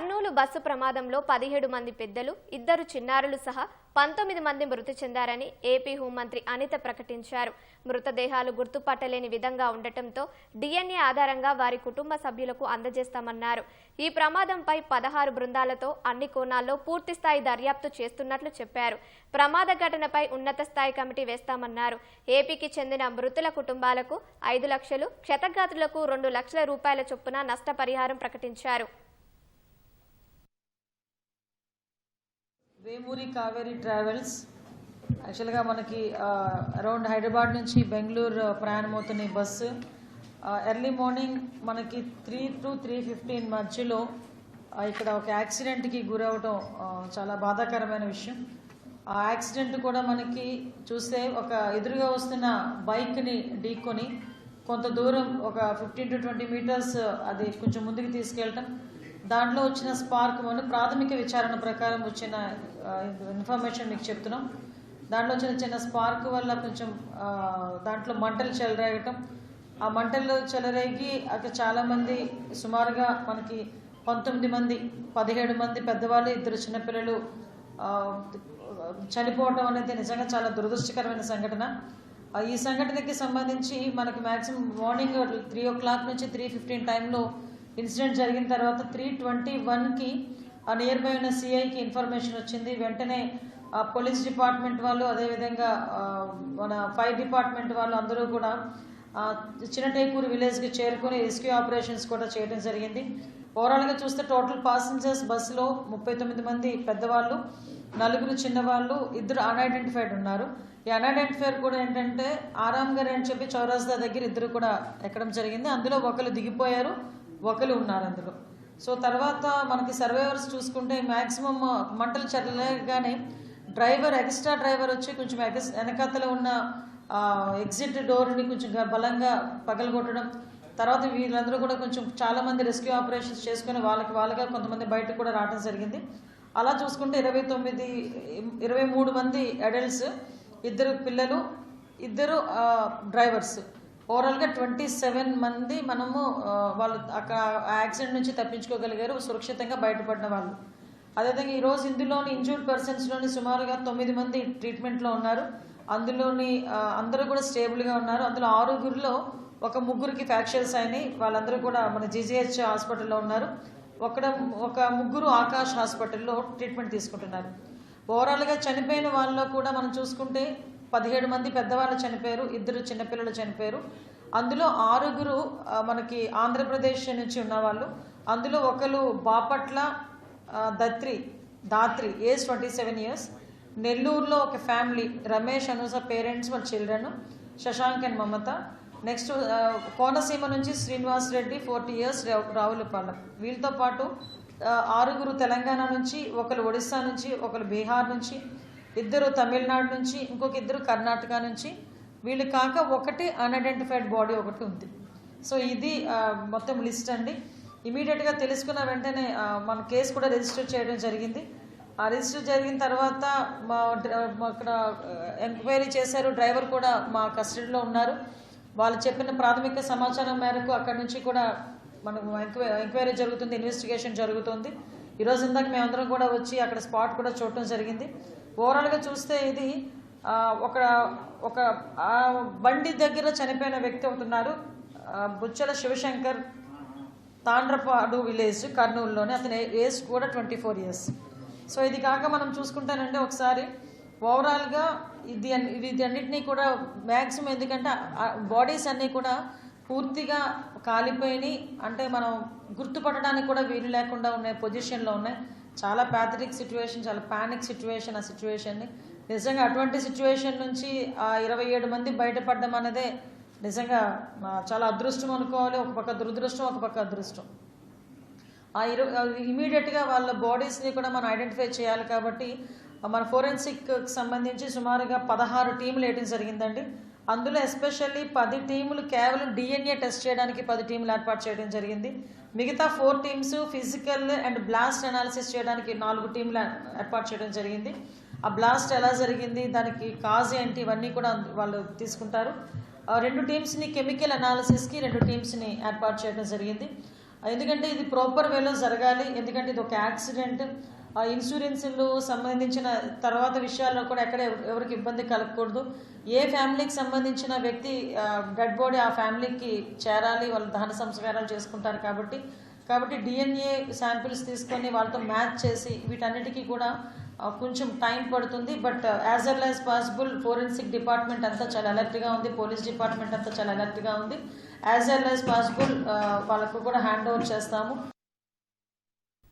Kurnool bus ప్రమాదంలో పదిహేడు మంది పెద్దలు ఇద్దరు చిన్నారులు సహా పంతొమ్మిది మంది మృతి చెందారని ఏపీ హోంమంత్రి అనిత ప్రకటించారు. మృతదేహాలు గుర్తుపట్టలేని విధంగా ఉండటంతో డిఎన్ఏ ఆధారంగా వారి కుటుంబ సభ్యులకు అందజేస్తామన్నారు. ఈ ప్రమాదంపై పదహారు బృందాలతో అన్ని కోణాల్లో పూర్తిస్థాయి దర్యాప్తు చేస్తున్నట్లు చెప్పారు. ప్రమాద ఘటనపై ఉన్నత స్థాయి కమిటీ వేస్తామన్నారు. ఏపీకి చెందిన మృతుల కుటుంబాలకు ఐదు లక్షలు క్షతగాత్రులకు రెండు లక్షల రూపాయల చొప్పున నష్టపరిహారం ప్రకటించారు. వేమూరి కావేరి ట్రావెల్స్. యాక్చువల్గా మనకి అరౌండ్ హైదరాబాద్ నుంచి బెంగళూరు ప్రయాణం అవుతున్న ఈ బస్సు. ఎర్లీ మార్నింగ్ మనకి త్రీ టు త్రీ ఫిఫ్టీన్ మధ్యలో ఇక్కడ ఒక యాక్సిడెంట్కి గురవడం చాలా బాధాకరమైన విషయం. ఆ యాక్సిడెంట్ కూడా మనకి చూస్తే ఒక ఎదురుగా వస్తున్న బైక్ని ఢీకొని కొంత దూరం ఒక ఫిఫ్టీన్ టు ట్వంటీ మీటర్స్ అది కొంచెం ముందుకు తీసుకెళ్ళటం. దాంట్లో వచ్చిన స్పార్క్ మనం ప్రాథమిక విచారణ ప్రకారం వచ్చిన ఇన్ఫర్మేషన్ మీకు చెప్తున్నాం. దాంట్లో వచ్చిన చిన్న స్పార్క్ వల్ల కొంచెం దాంట్లో మంటలు చెలరేగటం. ఆ మంటలు చెలరేగి అక్కడ చాలామంది సుమారుగా మనకి పంతొమ్మిది మంది పదిహేడు మంది పెద్దవాళ్ళు ఇద్దరు చిన్నపిల్లలు చనిపోవడం అనేది నిజంగా చాలా దురదృష్టకరమైన సంఘటన. ఈ సంఘటనకి సంబంధించి మనకి maximum morning three o'clock నుంచి త్రీ ఫిఫ్టీన్ టైంలో ఇన్సిడెంట్ జరిగిన తర్వాత త్రీ ట్వంటీ వన్కి ఆ నియర్ బై ఉన్న సిఐకి ఇన్ఫర్మేషన్ వచ్చింది. వెంటనే ఆ పోలీస్ డిపార్ట్మెంట్ వాళ్ళు అదేవిధంగా మన ఫైర్ డిపార్ట్మెంట్ వాళ్ళు అందరూ కూడా చిన్నటేకూరు విలేజ్కి చేరుకుని రెస్క్యూ ఆపరేషన్స్ కూడా చేయడం జరిగింది. ఓవరాల్గా చూస్తే టోటల్ పాసింజర్స్ బస్సులో ముప్పై తొమ్మిది మంది పెద్దవాళ్ళు నలుగురు చిన్నవాళ్ళు ఇద్దరు అన్ఐడెంటిఫైడ్ ఉన్నారు. ఈ అన్ఐడెంటిఫైడ్ కూడా ఏంటంటే ఆరామ్ గారు అని చెప్పి చౌరాస్తా దగ్గర ఇద్దరు కూడా ఎక్కడం జరిగింది. అందులో ఒకరు దిగిపోయారు. ఒకరు ఉన్నారు అందులో. సో తర్వాత మనకి సర్వైవర్స్ చూసుకుంటే మ్యాక్సిమం మంటలు చెరలేగానే డ్రైవర్ ఎక్స్ట్రా డ్రైవర్ వచ్చి కొంచెం ఎగస్ వెనకాతల ఉన్న ఎగ్జిట్ డోర్ని కొంచెం బలంగా పగలగొట్టడం. తర్వాత వీళ్ళందరూ కూడా కొంచెం చాలామంది రెస్క్యూ ఆపరేషన్స్ చేసుకుని వాళ్ళకి వాళ్ళగా కొంతమంది బయటకు కూడా రావడం జరిగింది. అలా చూసుకుంటే ఇరవై తొమ్మిది ఇరవై మూడు మంది అడల్ట్స్ ఇద్దరు పిల్లలు ఇద్దరు డ్రైవర్స్. ఓవరాల్గా ట్వంటీ సెవెన్ మంది మనము వాళ్ళు అక్కడ యాక్సిడెంట్ నుంచి తప్పించుకోగలిగారు సురక్షితంగా బయటపడిన వాళ్ళు. అదేవిధంగా ఈరోజు ఇందులోని ఇంజూర్డ్ పర్సన్స్లోని సుమారుగా తొమ్మిది మంది ట్రీట్మెంట్లో ఉన్నారు. అందులోని అందరూ కూడా స్టేబుల్గా ఉన్నారు. అందులో ఆరుగురిలో ఒక ముగ్గురికి ఫ్రాక్చర్స్ అయినాయి. వాళ్ళందరూ కూడా మన జీజీహెచ్ హాస్పిటల్లో ఉన్నారు. ఒకడ ఒక ముగ్గురు ఆకాష్ హాస్పిటల్లో ట్రీట్మెంట్ తీసుకుంటున్నారు. ఓవరాల్గా చనిపోయిన వాళ్ళలో కూడా మనం చూసుకుంటే పదిహేడు మంది పెద్దవాళ్ళు చనిపోయారు ఇద్దరు చిన్నపిల్లలు చనిపోయారు. అందులో ఆరుగురు మనకి ఆంధ్రప్రదేశ్ నుంచి ఉన్నవాళ్ళు. అందులో ఒకరు Bapatla Dhatri Dhatri age twenty seven years నెల్లూరులో ఒక ఫ్యామిలీ రమేష్ అనూస పేరెంట్స్ వాళ్ళ children Shashank and Mamata. Next Konaseema నుంచి శ్రీనివాస్ రెడ్డి ఫోర్టీ ఇయర్స్ రావులపాలెం వీళ్ళతో పాటు ఆరుగురు తెలంగాణ నుంచి ఒకరు ఒడిస్సా నుంచి ఒకరు బీహార్ నుంచి ఇద్దరు తమిళనాడు నుంచి ఇంకొక ఇద్దరు కర్ణాటక నుంచి. వీళ్ళు కాక ఒకటి అన్ఐడెంటిఫైడ్ బాడీ ఒకటి ఉంది. సో ఇది మొత్తం లిస్ట్ అండి. ఇమీడియట్గా తెలుసుకున్న వెంటనే మన కేసు కూడా రిజిస్టర్ చేయడం జరిగింది. ఆ రిజిస్టర్ జరిగిన తర్వాత మా అక్కడ ఎంక్వైరీ చేశారు. డ్రైవర్ కూడా మా కస్టడీలో ఉన్నారు. వాళ్ళు చెప్పిన ప్రాథమిక సమాచారం మేరకు అక్కడ నుంచి కూడా మనకు ఎంక్వై ఎంక్వైరీ జరుగుతుంది ఇన్వెస్టిగేషన్ జరుగుతుంది. ఈరోజు ఇందాక మేమందరం కూడా వచ్చి అక్కడ స్పాట్ కూడా చూడటం జరిగింది. ఓవరాల్గా చూస్తే ఇది ఒక ఒక బండి దగ్గర చనిపోయిన వ్యక్తి అవుతున్నారు బుచ్చల శివశంకర్ తాండ్రపాడు విలేజ్ కర్నూలులోనే. అతని ఏజ్ కూడా ట్వంటీ ఫోర్ ఇయర్స్. సో ఇది కాక మనం చూసుకుంటానంటే ఒకసారి. ఓవరాల్గా ఇది ఇది అన్నింటినీ కూడా మ్యాక్సిమం ఎందుకంటే బాడీస్ అన్నీ కూడా పూర్తిగా కాలిపోయినాయి. అంటే మనం గుర్తుపట్టడానికి కూడా వీలు లేకుండా ఉన్న పొజిషన్లో ఉన్నాయి. చాలా ప్యాథరిక్ సిచ్యువేషన్ చాలా ప్యానిక్ సిచ్యువేషన్ ఆ సిచ్యువేషన్ని. నిజంగా అటువంటి సిచ్యువేషన్ నుంచి ఆ ఇరవై ఏడు మంది బయటపడడం అనేదే నిజంగా చాలా అదృష్టం అనుకోవాలి. ఒక పక్క దురదృష్టం ఒక పక్క అదృష్టం. ఆ ఇరు ఇమీడియట్గా వాళ్ళ బాడీస్ని కూడా మనం ఐడెంటిఫై చేయాలి కాబట్టి మన ఫోరెన్సిక్ సంబంధించి సుమారుగా పదహారు టీంలు వేయడం జరిగిందండి. అందులో ఎస్పెషల్లీ పది టీములు కేవలం డిఎన్ఏ టెస్ట్ చేయడానికి పది టీములు ఏర్పాటు చేయడం జరిగింది. మిగతా four teams physical and blast analysis చేయడానికి నాలుగు టీంలు ఏర్పాటు చేయడం జరిగింది. ఆ బ్లాస్ట్ ఎలా జరిగింది దానికి కాజ్ ఏంటి ఇవన్నీ కూడా వాళ్ళు తీసుకుంటారు. ఆ రెండు టీమ్స్ని కెమికల్ అనాలిసిస్కి రెండు టీమ్స్ని ఏర్పాటు చేయడం జరిగింది. ఎందుకంటే ఇది ప్రాపర్ వేలో జరగాలి ఎందుకంటే ఇది ఒక యాక్సిడెంట్. ఇన్సూరెన్స్లు సంబంధించిన తర్వాత విషయాల్లో కూడా ఎక్కడ ఎవరికి ఇబ్బంది కలగకూడదు. ఏ ఫ్యామిలీకి సంబంధించిన వ్యక్తి డెడ్ బాడీ ఆ ఫ్యామిలీకి చేరాలి వాళ్ళు దహన సంస్కారాలు చేసుకుంటారు కాబట్టి కాబట్టి డిఎన్ఏ శాంపిల్స్ తీసుకొని వాళ్ళతో మ్యాచ్ చేసి వీటన్నిటికీ కూడా కొంచెం టైం పడుతుంది. But as well as possible forensic department అంతా చాలా అలర్ట్గా ఉంది. పోలీస్ డిపార్ట్మెంట్ అంతా చాలా అలర్ట్గా ఉంది. యాజ్ వెల్ యాజ్ పాసిబుల్ వాళ్ళకు కూడా హ్యాండ్ ఓవర్ చేస్తాము.